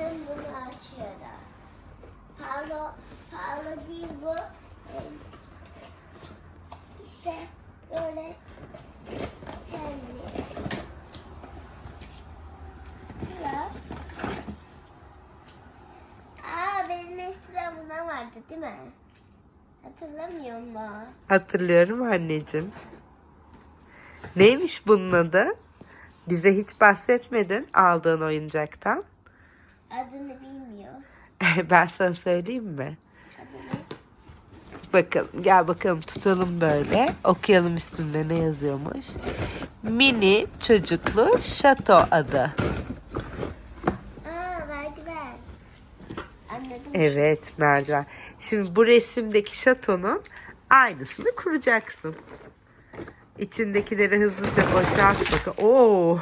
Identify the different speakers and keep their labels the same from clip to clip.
Speaker 1: Açtım bunu açıyoruz. Pahalı, pahalı değil bu. İşte böyle temiz. Sıra. Aa benim eskiden buna vardı değil mi? Hatırlamıyor mu?
Speaker 2: Hatırlıyorum anneciğim. Neymiş bunun adı? Bize hiç bahsetmedin aldığın oyuncaktan.
Speaker 1: Adını bilmiyoruz.
Speaker 2: ben sana söyleyeyim mi?
Speaker 1: Adını.
Speaker 2: Bakalım gel bakalım tutalım böyle. Okuyalım üstünde ne yazıyormuş. Mini çocuklu şato adı.
Speaker 1: Aa merdiven. Anladım.
Speaker 2: Evet merdiven. Şimdi bu resimdeki şatonun aynısını kuracaksın. İçindekileri hızlıca boşalt bakın. Oo.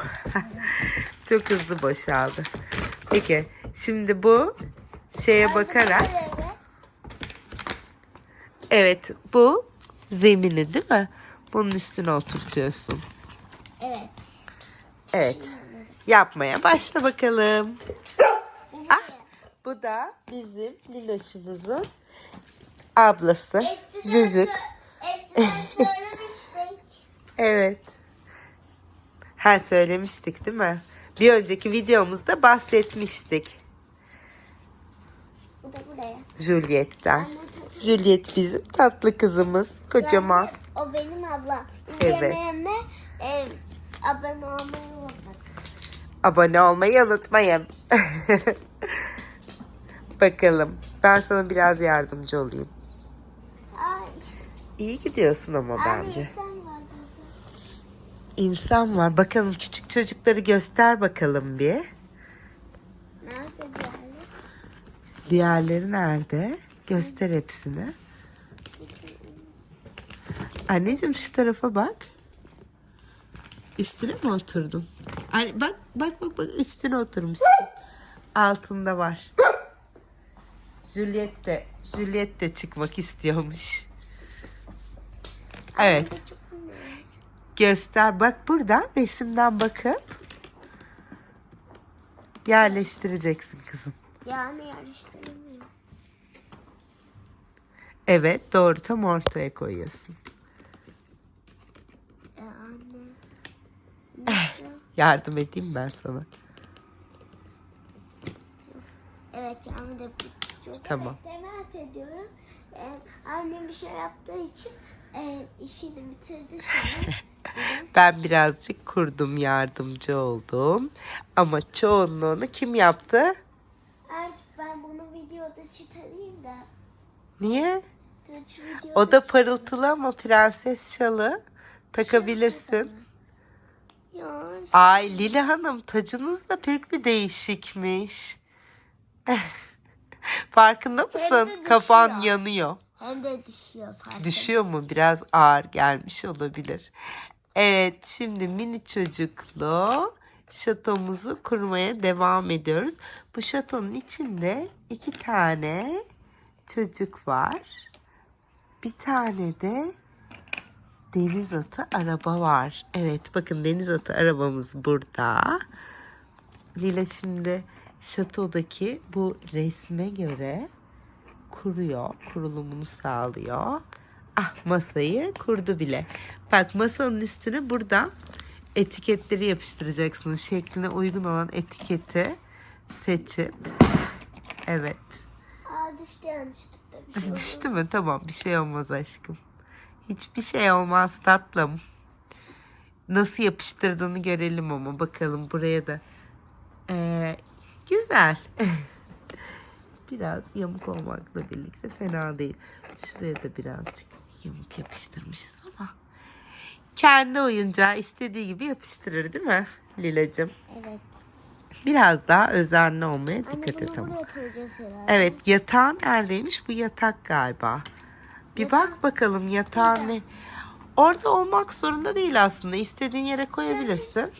Speaker 2: Çok hızlı boşaldı. Peki şimdi bu şeye bakarak evet bu zemini değil mi? Bunun üstüne oturtuyorsun.
Speaker 1: Evet.
Speaker 2: Evet. Yapmaya başla bakalım. Ah, bu da bizim Liloş'umuzun ablası.
Speaker 1: Eskiden
Speaker 2: Cücük.
Speaker 1: sö- Eskiden söylemiştik.
Speaker 2: Evet. Ha söylemiştik değil mi? Bir önceki videomuzda bahsetmiştik
Speaker 1: Bu da buraya.
Speaker 2: Juliet'ten. Juliet bizim tatlı kızımız. Kocaman.
Speaker 1: Yani o benim ablam.
Speaker 2: Evet.
Speaker 1: E, abone olmayı unutmasın.
Speaker 2: Abone olmayı unutmayın. Bakalım. Ben sana biraz yardımcı olayım.
Speaker 1: Aa işte.
Speaker 2: İyi gidiyorsun ama
Speaker 1: Abi
Speaker 2: bence.
Speaker 1: insan var.
Speaker 2: İnsan var. Bakalım küçük çocukları göster bakalım bir.
Speaker 1: Nerede diğerleri?
Speaker 2: Diğerleri nerede? Göster hepsini. Anneciğim şu tarafa bak. Üstüne mi oturdun? Ay, bak bak bak bak üstüne oturmuşsun. Altında var. Juliet de Juliet de çıkmak istiyormuş. Evet. Göster. Bak burada resimden bakıp yerleştireceksin kızım.
Speaker 1: Yani yarıştıramıyorum.
Speaker 2: Evet doğru tam ortaya koyuyorsun.
Speaker 1: E, anne. Nasıl?
Speaker 2: Yardım edeyim ben sana.
Speaker 1: Evet yani de çok
Speaker 2: Tamam.
Speaker 1: merak ediyoruz. Ee, annem bir şey yaptığı için e, işini bitirdi şimdi.
Speaker 2: Ben birazcık kurdum, yardımcı oldum. Ama çoğunluğunu kim yaptı?
Speaker 1: Ben bunu videoda çıkarayım da.
Speaker 2: Niye?
Speaker 1: Videoda
Speaker 2: O da parıltılı ama prenses şalı takabilirsin.
Speaker 1: Ya,
Speaker 2: Ay Lila Hanım tacınız da pek bir değişikmiş. Farkında mısın?
Speaker 1: düşüyor.
Speaker 2: Kafan yanıyor.
Speaker 1: hem de düşüyor
Speaker 2: Düşüyor mu? Biraz ağır gelmiş olabilir. Evet, şimdi mini çocuklu şatomuzu kurmaya devam ediyoruz. Bu şatonun içinde iki tane çocuk var. Bir tane de deniz atı araba var. Evet, bakın deniz atı arabamız burada. Lila şimdi şatodaki bu resme göre kuruyor, kurulumunu sağlıyor. Ah masayı kurdu bile. Bak masanın üstüne burada etiketleri yapıştıracaksınız. Şekline uygun olan etiketi seçip evet.
Speaker 1: Aa düştü yanlışlıkla bir şey.
Speaker 2: Düştü mü? Tamam bir şey olmaz aşkım. Hiçbir şey olmaz tatlım. Nasıl yapıştırdığını görelim ama bakalım buraya da. Ee, güzel. biraz yamuk olmakla birlikte fena değil. Şuraya da birazcık yamuk yapıştırmışız. Kendi oyuncağı istediği gibi yapıştırır değil mi Lilacığım?
Speaker 1: Evet.
Speaker 2: Biraz daha özenli olmaya
Speaker 1: Anne
Speaker 2: dikkat et ama. Evet yatağın neredeymiş? Bu yatak galiba. Bir bak bakalım yatağın ne? Orada olmak zorunda değil aslında. İstediğin yere koyabilirsin.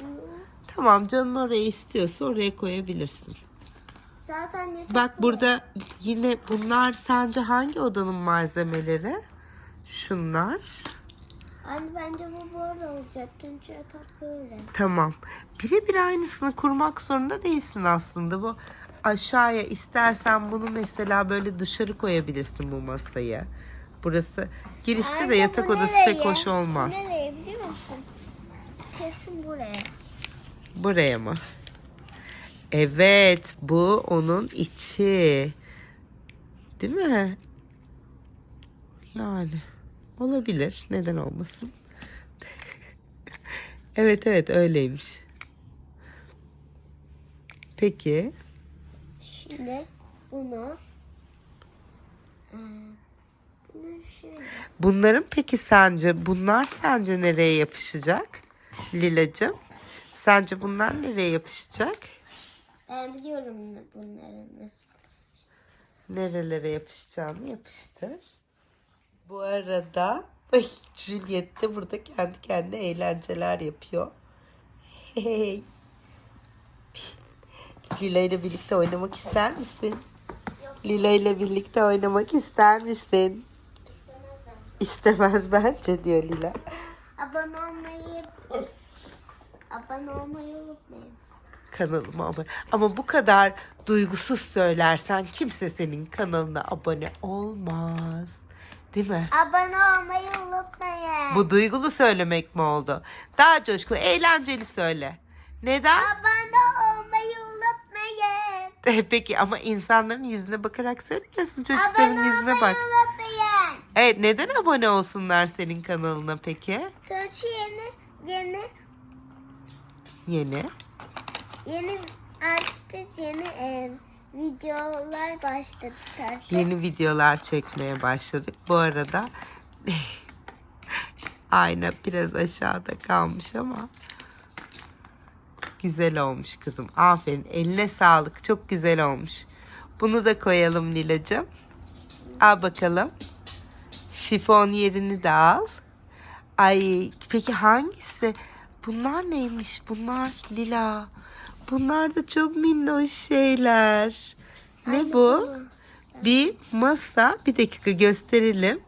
Speaker 2: Tamam canın oraya istiyorsa oraya koyabilirsin.
Speaker 1: Zaten yatak
Speaker 2: Bak burada yine bunlar sence hangi odanın malzemeleri? Şunlar.
Speaker 1: Anne bence bu böyle olacak. Çünkü yatak böyle.
Speaker 2: Tamam. Birebir aynısını kurmak zorunda değilsin aslında. Bu aşağıya istersen bunu mesela böyle dışarı koyabilirsin bu masayı. Burası girişte de
Speaker 1: Anne,
Speaker 2: yatak
Speaker 1: bu
Speaker 2: odası
Speaker 1: nereye?
Speaker 2: pek hoş olmaz.
Speaker 1: Bu nereye biliyor musun? Kesin buraya.
Speaker 2: Buraya mı? Evet, bu onun içi. Değil mi? Yani olabilir. Neden olmasın? evet evet öyleymiş. Peki
Speaker 1: Şimdi bunu
Speaker 2: bunların peki sence bunlar sence nereye yapışacak? Lilacığım. Sence bunlar nereye yapışacak?
Speaker 1: ben biliyorum bunların nasıl.
Speaker 2: nerelere yapışacağını yapıştır. Bu arada ay, Juliet de burada kendi kendine eğlenceler yapıyor. Hey. Lila ile birlikte oynamak ister misin? Lila ile birlikte oynamak ister misin? İstemez bence diyor Lila.
Speaker 1: Abone olmayı abone olmayı unutmayın.
Speaker 2: Kanalıma abone. Ama bu kadar duygusuz söylersen kimse senin kanalına abone olmaz. Değil mi?
Speaker 1: Abone olmayı unutmayın.
Speaker 2: Bu duygulu söylemek mi oldu? Daha coşkulu, eğlenceli söyle. Neden?
Speaker 1: Abone olmayı unutmayın.
Speaker 2: Peki ama insanların yüzüne bakarak söylemiyorsun. Çocukların
Speaker 1: Abone
Speaker 2: yüzüne
Speaker 1: olmayı
Speaker 2: bak.
Speaker 1: unutmayın.
Speaker 2: Evet neden abone olsunlar senin kanalına peki?
Speaker 1: Tuğçe yeni yeni
Speaker 2: Yeni.
Speaker 1: yeni artık biz yeni e, videolar başladık.
Speaker 2: Yeni videolar çekmeye başladık. Bu arada ayna biraz aşağıda kalmış ama güzel olmuş kızım. Aferin. Eline sağlık. Çok güzel olmuş. Bunu da koyalım Lilacığım. Al bakalım. Şifon yerini de al. Ay peki hangisi? Bunlar neymiş? Bunlar lila. Bunlar da çok minnoş şeyler. Ne bu? Bir masa. Bir dakika gösterelim.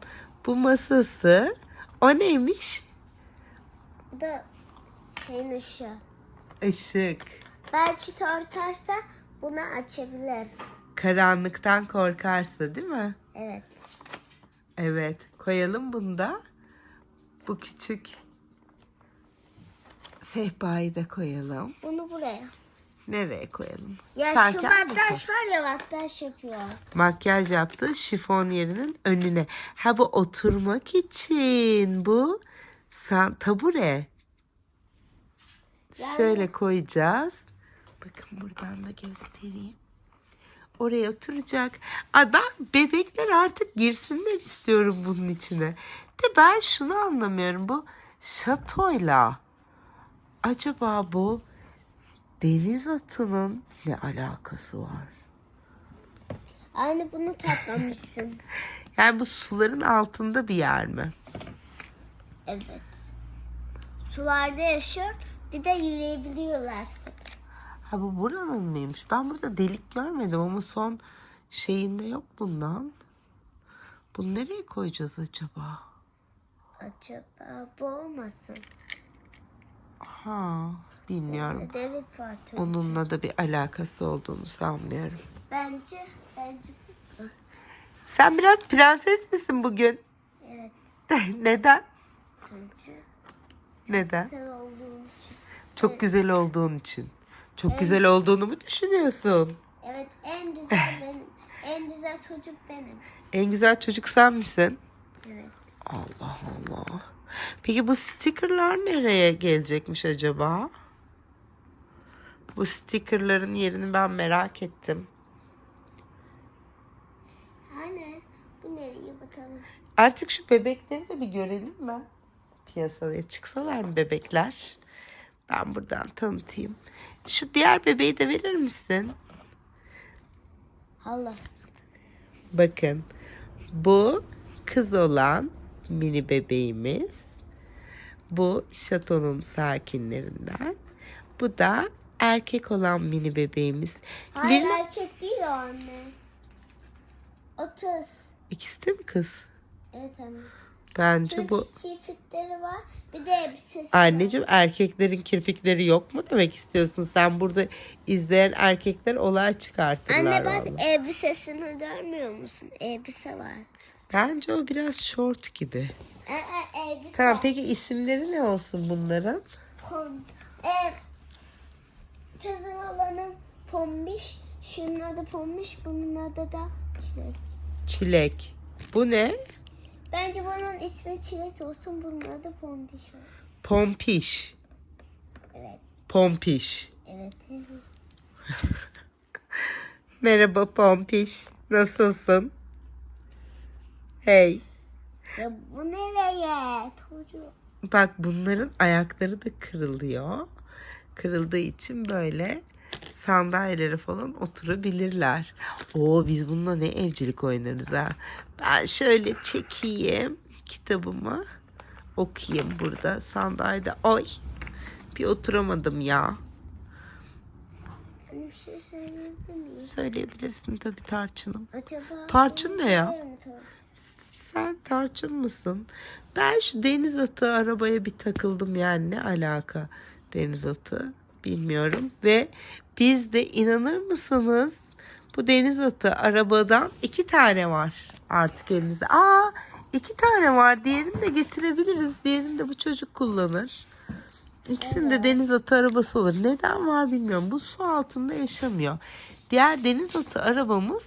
Speaker 2: Bu masası. O neymiş?
Speaker 1: Bu da şeyin ışığı.
Speaker 2: Işık.
Speaker 1: Belki tortarsa bunu açabilir.
Speaker 2: Karanlıktan korkarsa değil mi?
Speaker 1: Evet.
Speaker 2: Evet. Koyalım bunu da. Bu küçük sehpayı da koyalım.
Speaker 1: Bunu buraya.
Speaker 2: Nereye koyalım?
Speaker 1: Ya
Speaker 2: Sen
Speaker 1: şu vattaş var ya vattaş yapıyor.
Speaker 2: Makyaj yaptığı şifon yerinin önüne. Ha bu oturmak için. Bu san, tabure.
Speaker 1: Yani-
Speaker 2: Şöyle koyacağız. Bakın buradan da göstereyim. Oraya oturacak. Ay ben bebekler artık girsinler istiyorum bunun içine. De ben şunu anlamıyorum. Bu şatoyla acaba bu deniz atının ne alakası var?
Speaker 1: Aynı bunu tatlamışsın.
Speaker 2: Yani bu suların altında bir yer mi?
Speaker 1: evet. Sularda yaşıyor. Bir de yürüyebiliyorlar.
Speaker 2: Ha bu buranın mıymış? Ben burada delik görmedim ama son şeyinde yok bundan. Bunu nereye koyacağız acaba?
Speaker 1: Acaba bu olmasın?
Speaker 2: Ha, bilmiyorum. Onunla da bir alakası olduğunu sanmıyorum.
Speaker 1: Bence, bence.
Speaker 2: Sen biraz prenses misin bugün?
Speaker 1: Evet.
Speaker 2: Neden?
Speaker 1: Tuğçe.
Speaker 2: Neden?
Speaker 1: Sen olduğun için.
Speaker 2: Çok güzel olduğun için. Çok güzel olduğunu mu düşünüyorsun?
Speaker 1: Evet en güzel benim. En güzel çocuk benim.
Speaker 2: En güzel çocuk sen misin?
Speaker 1: Evet.
Speaker 2: Allah Allah. Peki bu stickerlar nereye gelecekmiş acaba? Bu stickerların yerini ben merak ettim.
Speaker 1: Hani bu nereye bakalım.
Speaker 2: Artık şu bebekleri de bir görelim mi? Piyasaya çıksalar mı bebekler? Ben buradan tanıtayım. Şu diğer bebeği de verir misin?
Speaker 1: Allah.
Speaker 2: Bakın. Bu kız olan mini bebeğimiz. Bu şatonun sakinlerinden. Bu da erkek olan mini bebeğimiz.
Speaker 1: Hayır
Speaker 2: Lila-
Speaker 1: erkek değil o anne. O kız.
Speaker 2: İkisi de mi kız?
Speaker 1: Evet anne.
Speaker 2: Bence bu
Speaker 1: Kıyafetleri var. Bir de elbisesi
Speaker 2: Anneciğim erkeklerin kirpikleri yok mu demek istiyorsun? Sen burada izleyen erkekler olay
Speaker 1: var.
Speaker 2: çıkartırlar.
Speaker 1: Anne bak
Speaker 2: vallahi.
Speaker 1: elbisesini görmüyor musun? Elbise var.
Speaker 2: Bence o biraz short gibi.
Speaker 1: Aa, elbise.
Speaker 2: Tamam peki isimleri ne olsun bunların?
Speaker 1: Pom, e, kızın olanın pombiş. Şunun adı pombiş. Bunun adı da çilek.
Speaker 2: Çilek. Bu ne?
Speaker 1: Bence bunun ismi çilek olsun. Bunun adı pombiş olsun.
Speaker 2: Pompiş.
Speaker 1: Evet.
Speaker 2: Pompiş.
Speaker 1: Evet.
Speaker 2: Merhaba Pompiş. Nasılsın? Hey.
Speaker 1: ya bu nereye? Çocuk.
Speaker 2: Bak bunların ayakları da kırılıyor. Kırıldığı için böyle sandalyelere falan oturabilirler. Oo biz bununla ne evcilik oynarız ha. Ben şöyle çekeyim kitabımı. Okuyayım burada sandalyede. Ay bir oturamadım ya.
Speaker 1: Hani bir şey söyleyebilir miyim?
Speaker 2: Söyleyebilirsin tabii tarçınım.
Speaker 1: Acaba...
Speaker 2: Tarçın ne ya? Sen tarçın mısın? Ben şu deniz atı arabaya bir takıldım yani ne alaka deniz atı bilmiyorum. Ve biz de inanır mısınız bu deniz atı arabadan iki tane var artık elimizde. Aa iki tane var diğerini de getirebiliriz. Diğerini de bu çocuk kullanır. İkisinin de deniz atı arabası olur. Neden var bilmiyorum. Bu su altında yaşamıyor. Diğer deniz atı arabamız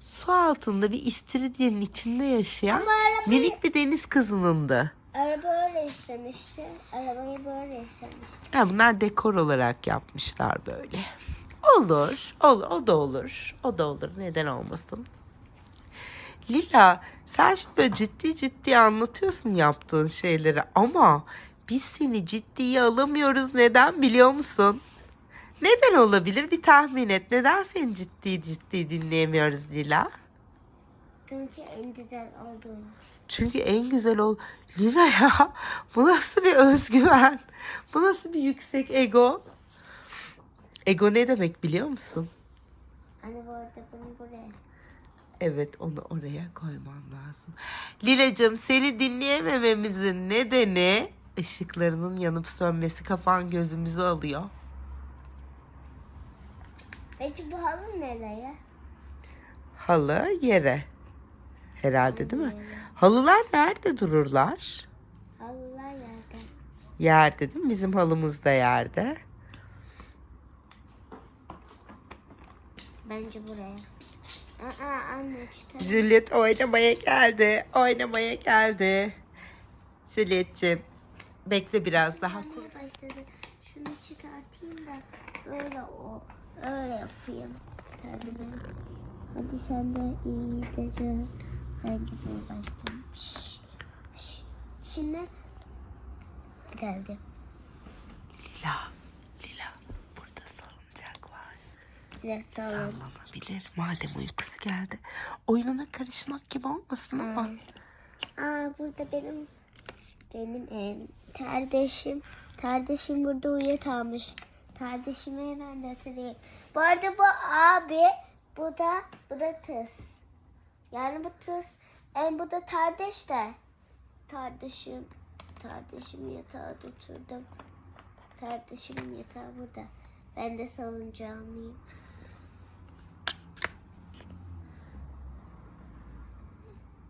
Speaker 2: su altında bir istiridyenin içinde yaşayan minik bir deniz kızınındı.
Speaker 1: Araba öyle istemişti. Arabayı böyle istemişti.
Speaker 2: Ha, bunlar dekor olarak yapmışlar böyle. Olur, olur, o da olur. O da olur. Neden olmasın? Lila, sen şimdi böyle ciddi ciddi anlatıyorsun yaptığın şeyleri ama biz seni ciddiye alamıyoruz. Neden biliyor musun? Neden olabilir? Bir tahmin et. Neden seni ciddi ciddi dinleyemiyoruz Lila?
Speaker 1: Çünkü en güzel olduğu.
Speaker 2: Çünkü en güzel ol. Lina ya bu nasıl bir özgüven? Bu nasıl bir yüksek ego? Ego ne demek biliyor musun?
Speaker 1: Hani bu arada bunu buraya.
Speaker 2: Evet onu oraya koyman lazım. Lilacığım seni dinleyemememizin nedeni ışıklarının yanıp sönmesi kafan gözümüzü alıyor.
Speaker 1: Peki bu halı nereye?
Speaker 2: Halı yere. Herhalde değil mi? Halılar nerede dururlar?
Speaker 1: Halılar yerde.
Speaker 2: Yerde değil mi? Bizim halımız da yerde.
Speaker 1: Bence buraya. Aa anne çıkar.
Speaker 2: Juliet oynamaya geldi. Oynamaya geldi. Juliet'ciğim bekle biraz daha.
Speaker 1: Anne başladı. Şunu çıkartayım da öyle o öyle yapayım kendime. Hadi sen de iyi geceler. Ben gitmeye. Şş, şş. Şimdi geldi.
Speaker 2: Lila, Lila burada salıncak var.
Speaker 1: Biraz sallan.
Speaker 2: Sallanabilir. Madem uykusu geldi. Oyununa karışmak gibi olmasın ama.
Speaker 1: Aa burada benim benim em, kardeşim kardeşim burada uyuyakalmış. Kardeşimi hemen götüreyim. Bu arada bu abi bu da bu da kız. Yani bu kız em, bu da kardeş de. Kardeşim kardeşimi yatağa götürdüm. Kardeşimin yatağı burada. Ben de salıncağımlıyım.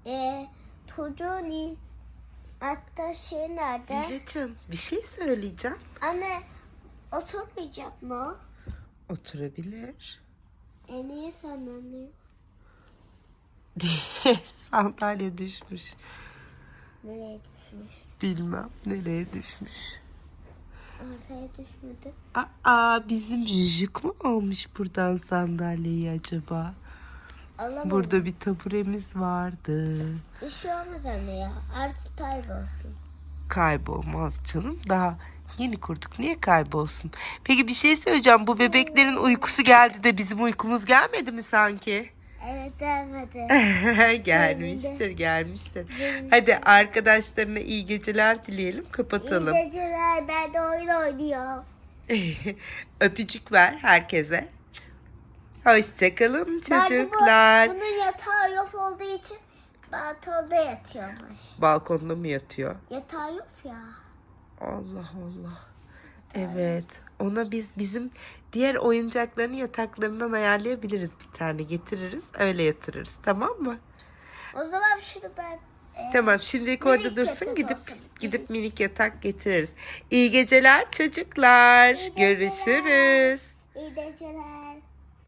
Speaker 1: Eee çocuğun hatta şey nerede?
Speaker 2: Lila'cığım bir şey söyleyeceğim.
Speaker 1: Anne oturmayacak mı?
Speaker 2: Oturabilir.
Speaker 1: E niye sallanıyor?
Speaker 2: Sandalye düşmüş.
Speaker 1: Nereye düşmüş?
Speaker 2: Bilmem nereye düşmüş.
Speaker 1: Arkaya düşmedi.
Speaker 2: Aa bizim Jüjük mu almış buradan sandalyeyi acaba?
Speaker 1: Alamaz.
Speaker 2: Burada bir taburemiz vardı.
Speaker 1: Bir şey olmaz anne ya. Artık kaybolsun.
Speaker 2: Kaybolmaz canım. Daha yeni kurduk. Niye kaybolsun? Peki bir şey söyleyeceğim. Bu bebeklerin uykusu geldi de bizim uykumuz gelmedi mi sanki?
Speaker 1: Evet gelmedi.
Speaker 2: gelmiştir, gelmiştir. Hadi arkadaşlarına iyi geceler dileyelim.
Speaker 1: İyi
Speaker 2: Kapatalım.
Speaker 1: geceler. Ben de oyun oynuyorum.
Speaker 2: Öpücük ver herkese. Hoşçakalın
Speaker 1: de bu-
Speaker 2: çocuklar.
Speaker 1: bunun yatağı yok olduğu için balkonda yatıyormuş.
Speaker 2: Balkonda mı yatıyor?
Speaker 1: Yatağı yok ya.
Speaker 2: Allah Allah. Evet. Ona biz bizim diğer oyuncaklarını yataklarından ayarlayabiliriz bir tane getiririz. Öyle yatırırız. Tamam mı?
Speaker 1: O zaman şunu ben e,
Speaker 2: Tamam şimdilik orada
Speaker 1: Minik
Speaker 2: dursun
Speaker 1: yatak
Speaker 2: gidip
Speaker 1: olsun.
Speaker 2: gidip minik yatak getiririz. İyi geceler çocuklar.
Speaker 1: İyi geceler.
Speaker 2: Görüşürüz.
Speaker 1: iyi geceler.